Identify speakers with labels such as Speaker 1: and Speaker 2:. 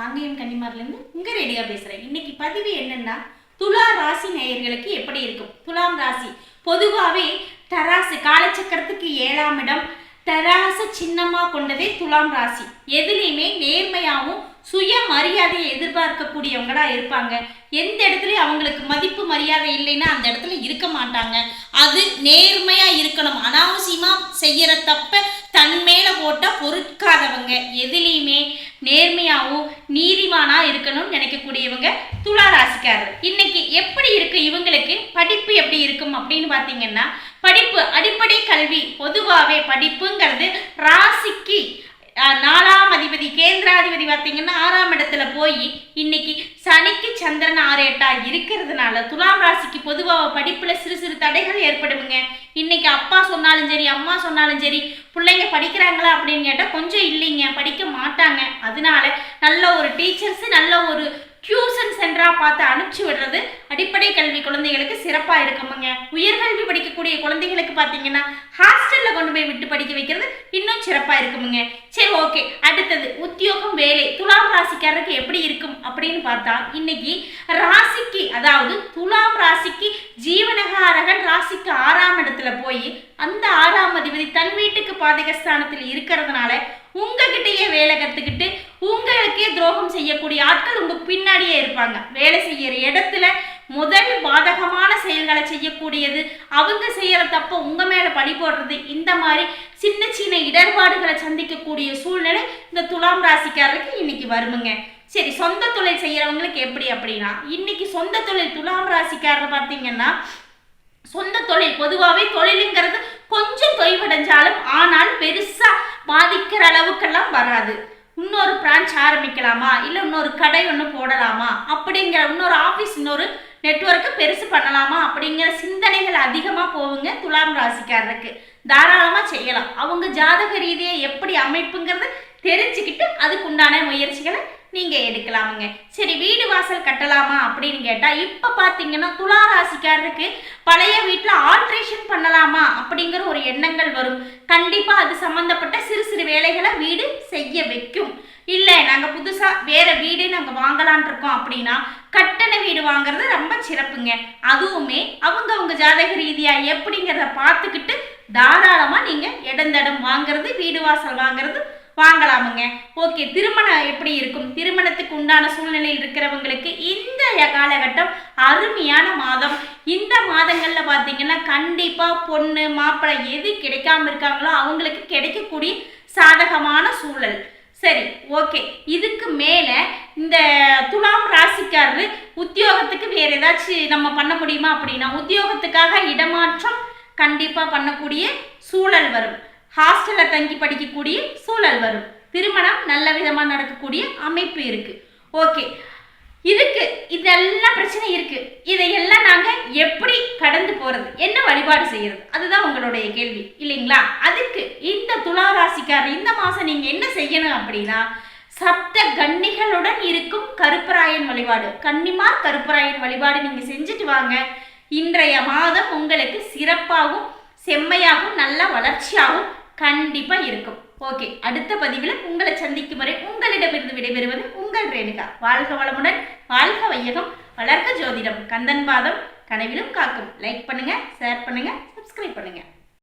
Speaker 1: காங்கேயம் கன்னிமார்லேருந்து உங்கள் ரெடியாக பேசுகிறேன் இன்னைக்கு பதிவு என்னென்னா துலா ராசி நேயர்களுக்கு எப்படி இருக்கும்? துலாம் ராசி பொதுவாகவே தராசு காலச்சக்கரத்துக்கு ஏழாம் இடம் தராசு சின்னமாக கொண்டதே துலாம் ராசி. எதுலேயுமே நேர்மையாகவும் சுய மரியாதையை எதிர்பார்க்கக்கூடியவங்களா இருப்பாங்க. எந்த இடத்துலையும் அவங்களுக்கு மதிப்பு மரியாதை இல்லைன்னா அந்த இடத்துல இருக்க மாட்டாங்க. அது நேர்மையாக இருக்கணும். அனாவசியமாக செய்கிற தப்பை தன் மேல போட்டா பொறுக்காதவங்க. எதுலேயுமே நேர்மையாகவும் நீதிமானா இருக்கணும்னு நினைக்கக்கூடியவங்க துலா ராசிக்காரர் இன்னைக்கு எப்படி இருக்கு இவங்களுக்கு? படிப்பு எப்படி இருக்கும் அப்படின்னு பார்த்தீங்கன்னா படிப்பு அடிப்படை கல்வி பொதுவாகவே படிப்புங்கிறது ராசிக்கு நான் கேந்திராதிபதி பார்த்தீங்கன்னா ஆறாம் இடத்துல போய் இன்னைக்கு சனிக்கு சந்திரன் ஆறு எட்டா இருக்கிறதுனால துலாம் ராசிக்கு பொதுவாக படிப்புல சிறு சிறு தடைகள் ஏற்படுங்க இன்னைக்கு அப்பா சொன்னாலும் சரி அம்மா சொன்னாலும் சரி பிள்ளைங்க படிக்கிறாங்களா அப்படின்னு கேட்டால் கொஞ்சம் இல்லைங்க. படிக்க மாட்டாங்க. அதனால நல்ல ஒரு டீச்சர்ஸ் நல்ல ஒரு டியூஷன் சென்டராக பார்த்து அனுப்பிச்சி விடுறது அடிப்படை கல்வி குழந்தைகளுக்கு சிறப்பாக இருக்குமுங்க. உயர்கல்வி படிக்கக்கூடிய குழந்தைகளுக்கு பார்த்தீங்கன்னா ஹாஸ்டலில் கொண்டு போய் விட்டு படிக்க வைக்கிறது இன்னும் சிறப்பாக இருக்குமுங்க. சரி ஓகே அடுத்தது உத்தியோகம் வேலை. துலாம் ராசிக்காரருக்கு எப்படி இருக்கும் அப்படின்னு பார்த்தா இன்னைக்கு ராசிக்கு அதாவது துலாம் ராசிக்கு ஜீவனகாரகன் ராசிக்கு ஆறாம் இடத்துல போய் அந்த ஆறாம் அதிபதி தன் வீட்டுக்கு பாதகஸ்தானத்தில் இருக்கிறதுனால உங்களுக்கே துரோகம் செய்யக்கூடிய ஆட்கள் உங்க பின்னாடியே இருப்பாங்க. வேலை செய்யற இடத்துல முதல் பாதகமான செயல்களை செய்யக்கூடியது அவங்க செய்யற தப்ப உங்க மேல பழி போடுறது இந்த மாதிரி சின்ன சின்ன இடர்பாடுகளை சந்திக்கக்கூடிய சூழ்நிலை இந்த துலாம் ராசிக்காரருக்கு இன்னைக்கு வருமுங்க. சரி சொந்த தொழில் செய்யறவங்களுக்கு எப்படி அப்படின்னா இன்னைக்கு சொந்த தொழில் துலாம் ராசிக்காரர் பார்த்தீங்கன்னா சொந்த தொழில் பொதுவாகவே தொழிலுங்கிறது கொஞ்சம் தொய்வடைஞ்சாலும் ஆனால் பெருசா பாதிக்கிற அளவுக்கெல்லாம் வராது. இன்னொரு பிரான்ச் ஆரம்பிக்கலாமா? இல்லை இன்னொரு கடை ஒன்று போடலாமா? அப்படிங்கிற இன்னொரு ஆஃபீஸ் இன்னொரு நெட்வொர்க்கை பெருசு பண்ணலாமா? அப்படிங்கிற சிந்தனைகள் அதிகமாக போகுங்க துலாம் ராசிக்காரருக்கு. தாராளமாக செய்யலாம். அவங்க ஜாதக ரீதியாக எப்படி அமைப்புங்கிறது தெரிஞ்சுக்கிட்டு அதுக்குண்டான முயற்சிகளை நீங்கள் எடுக்கலாமுங்க. சரி வீடு வாசல் கட்டலாமா அப்படின்னு கேட்டால் இப்போ பார்த்தீங்கன்னா துலா ராசிக்காரருக்கு பழைய வீட்டில் ஆல்ட்ரேஷன் பண்ணலாமா அப்படிங்கிற ஒரு எண்ணங்கள் வரும். கண்டிப்பாக அது சம்மந்தப்பட்ட சிறு சிறு வேலைகளை வீடு செய்ய வைக்கும். இல்லை நாங்கள் புதுசாக வேற வீடு நாங்கள் வாங்கலான் இருக்கோம் அப்படின்னா கட்டண வீடு வாங்குறது ரொம்ப சிறப்புங்க. அதுவுமே அவங்கவுங்க ஜாதக ரீதியாக எப்படிங்கிறத பார்த்துக்கிட்டு தாராளமாக நீங்கள் இடந்தடம் வாங்குறது வீடு வாசல் வாங்குறது வாங்கலாமுங்க. ஓகே திருமணம் எப்படி இருக்கும்? திருமணத்துக்கு உண்டான சூழ்நிலையில் இருக்கிறவங்களுக்கு இந்த காலகட்டம் அருமையான மாதம். இந்த மாதங்களில் பார்த்தீங்கன்னா கண்டிப்பாக பொண்ணு மாப்பிள்ளை எது கிடைக்காம இருக்காங்களோ அவங்களுக்கு கிடைக்கக்கூடிய சாதகமான சூழல். சரி ஓகே. இதுக்கு மேலே இந்த துலாம் ராசிக்காரரு உத்தியோகத்துக்கு வேறு ஏதாச்சும் நம்ம பண்ண முடியுமா அப்படின்னா உத்தியோகத்துக்காக இடமாற்றம் கண்டிப்பாக பண்ணக்கூடிய சூழல் வரும். ஹாஸ்டலில் தங்கி படிக்கக்கூடிய சூழல் வரும். திருமணம் நல்ல விதமாக நடக்கக்கூடிய அமைப்பு இருக்குது ஓகே. இதுக்கு இதெல்லாம் பிரச்சனை இருக்குது இதையெல்லாம் நாங்கள் எப்படி கடந்து போகிறது என்ன வழிபாடு செய்கிறது அதுதான் உங்களுடைய கேள்வி. இல்லைங்களா? அதுக்கு இந்த துலா ராசிக்காரர் இந்த மாதம் நீங்கள் என்ன செய்யணும் அப்படின்னா சப்த கன்னிகளுடன் இருக்கும் கருப்பராயன் வழிபாடு. கன்னிமார் கருப்பராயன் வழிபாடு நீங்கள் செஞ்சுட்டு வாங்க. இன்றைய மாதம் உங்களுக்கு சிறப்பாகவும் செம்மையாகவும் நல்ல வளர்ச்சியாகவும் கண்டிப்பா இருக்கும். ஓகே அடுத்த பதிவில் உங்களை சந்திக்கும் வரை உங்களிடமிருந்து விடைபெறுவது உங்கள் ரேணுகா. வாழ்க வளமுடன் வாழ்க வையகம் வளர்க்க ஜோதிடம். கந்தன் பாதம் கனவிலும் காக்கும். லைக் பண்ணுங்க ஷேர் பண்ணுங்க சப்ஸ்கிரைப் பண்ணுங்க.